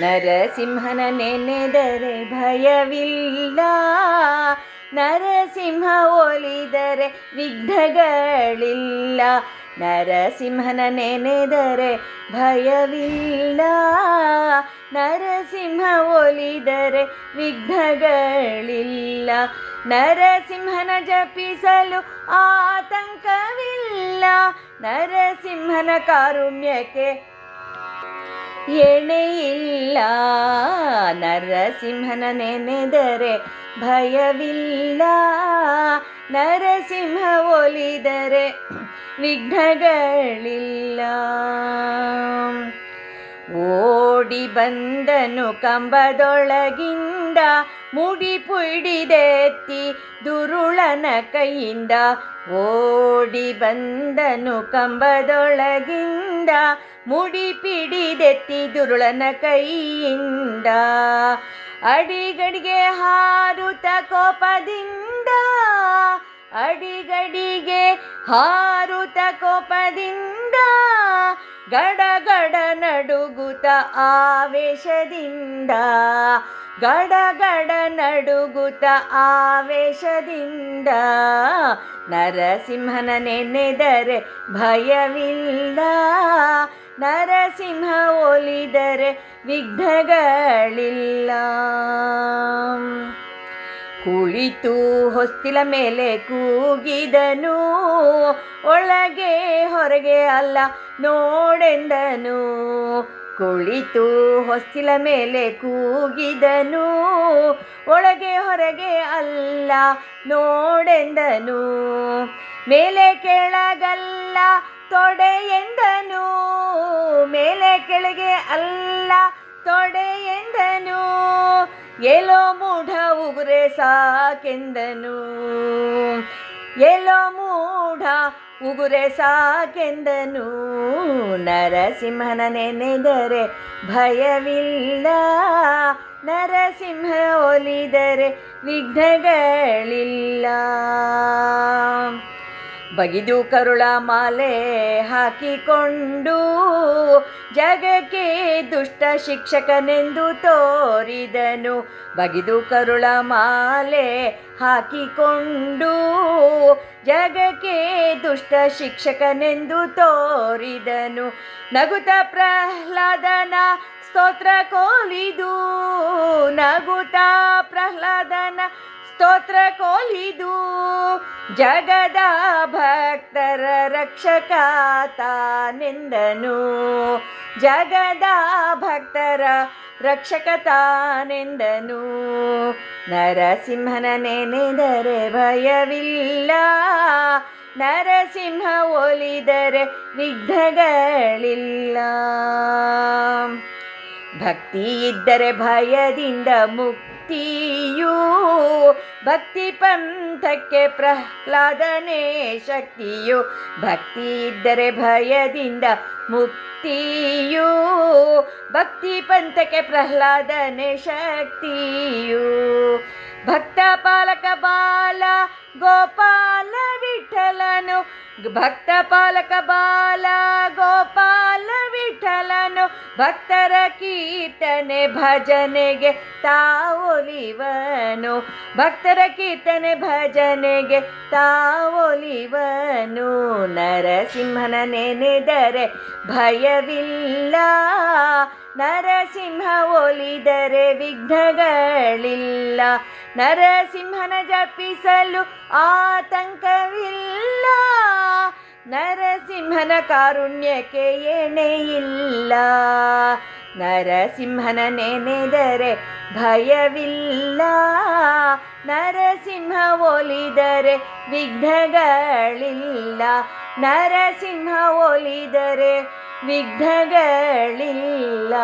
ನರಸಿಂಹನ ನೆನೆದರೆ ಭಯವಿಲ್ಲ. ನರಸಿಂಹ ಒಲಿದರೆ ವಿಘ್ನಗಳಿಲ್ಲ. ನರಸಿಂಹನ ನೆನೆದರೆ ಭಯವಿಲ್ಲ. ನರಸಿಂಹ ಒಲಿದರೆ ವಿಘ್ನಗಳಿಲ್ಲ. ನರಸಿಂಹನ ಜಪಿಸಲು ಆತಂಕವಿಲ್ಲ. ನರಸಿಂಹನ ಕಾರುಣ್ಯಕ್ಕೆ ಎಣೆಯಿಲ್ಲ. ನರಸಿಂಹನ ನೆನೆದರೆ ಭಯವಿಲ್ಲ. ನರಸಿಂಹ ಒಲಿದರೆ ವಿಘ್ನಗಳಿಲ್ಲ. ಓಡಿ ಬಂದನು ಕಂಬದೊಳಗಿಂದ. ಮುಡಿ ಪುಡಿದೆತ್ತಿ ದುರುಳನ ಕೈಯಿಂದ ಓಡಿ ಬಂದನು ಕಂಬದೊಳಗಿಂದ. ಮುಡಿ ಪಿಡಿದೆತ್ತಿ ದುರುಳನ ಕೈಯಿಂದ. ಅಡಿಗಡಿಗೆ ಹಾರುತ ಕೋಪದಿಂದ. ಅಡಿಗಡಿಗೆ ಹಾರುತ ಕೋಪದಿಂದ. ಗಡ ಗಡ ನಡುಗುತ್ತ ಆವೇಶದಿಂದ ಗಡಗಡ ಗಡ ನಡುಗುತ್ತ ಆವೇಶದಿಂದ ನರಸಿಂಹನ ನೆನೆದರೆ ಭಯವಿಲ್ಲ ನರಸಿಂಹ ಒಲಿದರೆ ವಿಘ್ನಗಳಿಲ್ಲ. ಕುಳಿತು ಹೊಸ್ತಿಲ ಮೇಲೆ ಕೂಗಿದನು. ಒಳಗೆ ಹೊರಗೆ ಅಲ್ಲ, ನೋಡೆಂದನು. ಕುಳಿತು ಹೊಸ್ತಿಲ ಮೇಲೆ ಕೂಗಿದನು. ಒಳಗೆ ಹೊರಗೆ ಅಲ್ಲ, ನೋಡೆಂದನು. ಮೇಲೆ ಕೆಳಗಲ್ಲ ತೊಡೆ ಎಂದನು ಮೇಲೆ ಕೆಳಗೆ ಅಲ್ಲ ತೊಡೆ ಎಂದನು ಎಲ್ಲೋ ಮೂಢ ಉಗುರೆ ಸಾಕೆಂದನು. ಎಲೋ ಮೂಢ ಉಗುರೆ ಸಾಕೆಂದನು. ನರಸಿಂಹನ ನೆನೆದರೆ ಭಯವಿಲ್ಲ. ನರಸಿಂಹ ಒಲಿದರೆ ವಿಘ್ನಗಳಿಲ್ಲ. ಬಗಿದು ಕರುಳ ಮಾಲೆ ಹಾಕಿಕೊಂಡು ಜಗಕ್ಕೆ ದುಷ್ಟ ಶಿಕ್ಷಕನೆಂದು ತೋರಿದನು. ಬಗಿದು ಕರುಳ ಮಾಲೆ ಹಾಕಿಕೊಂಡು ಜಗಕ್ಕೆ ದುಷ್ಟ ಶಿಕ್ಷಕನೆಂದು ತೋರಿದನು. ನಗುತ ಪ್ರಹ್ಲಾದನ ಸ್ತೋತ್ರ ಕೋಲಿದು. ನಗುತ ಪ್ರಹ್ಲಾದನ ಸ್ತೋತ್ರ ಕೋಲಿದು. ಜಗದ ಭಕ್ತರ ರಕ್ಷಕ ತಾನೆಂದನು. ಜಗದ ಭಕ್ತರ ರಕ್ಷಕ ತಾನೆಂದನು. ನರಸಿಂಹನ ನೆನೆದರೆ ಭಯವಿಲ್ಲ. ನರಸಿಂಹ ಒಲಿದರೆ ವಿಘ್ನಗಳಿಲ್ಲ ಭಕ್ತಿ ಇದ್ದರೆ ಭಯದಿಂದ ಮುಕ್ತಿಯೂ, ಭಕ್ತಿ ಪಂಥಕ್ಕೆ ಪ್ರಹ್ಲಾದನೇ ಶಕ್ತಿಯು, ಭಕ್ತಿ ಇದ್ದರೆ ಭಯದಿಂದ ಮುಕ್ತಿಯೂ, ಭಕ್ತಿ ಪಂಥಕ್ಕೆ ಪ್ರಹ್ಲಾದನೇ ಶಕ್ತಿಯು. ಭಕ್ತ ಪಾಲಕ ಬಾಲ ಗೋಪಾಲ ವಿಠಲನು, ಭಕ್ತ ಪಾಲಕ ಬಾಲ ಭಕ್ತರ ಕೀರ್ತನೆ ಭಜನೆಗೆ ತಾವೊಲಿವನು ಭಕ್ತರ ಕೀರ್ತನೆ ಭಜನೆಗೆ ತಾವೊಲಿವನು ನರಸಿಂಹನ ನೆನೆದರೆ ಭಯವಿಲ್ಲ. ನರಸಿಂಹ ಒಲಿದರೆ ವಿಘ್ನಗಳಿಲ್ಲ. ನರಸಿಂಹನ ಜಪಿಸಲು ಆತಂಕವಿಲ್ಲ. ನರಸಿಂಹನ ಕಾರುಣ್ಯಕ್ಕೆ ಎಣೆಯಿಲ್ಲ ನರಸಿಂಹನ ನೆನೆದರೆ ಭಯವಿಲ್ಲ. ನರಸಿಂಹ ಒಲಿದರೆ ವಿಘ್ನಗಳಿಲ್ಲ. ನರಸಿಂಹ ಒಲಿದರೆ ವಿಘ್ನಗಳಿಲ್ಲ.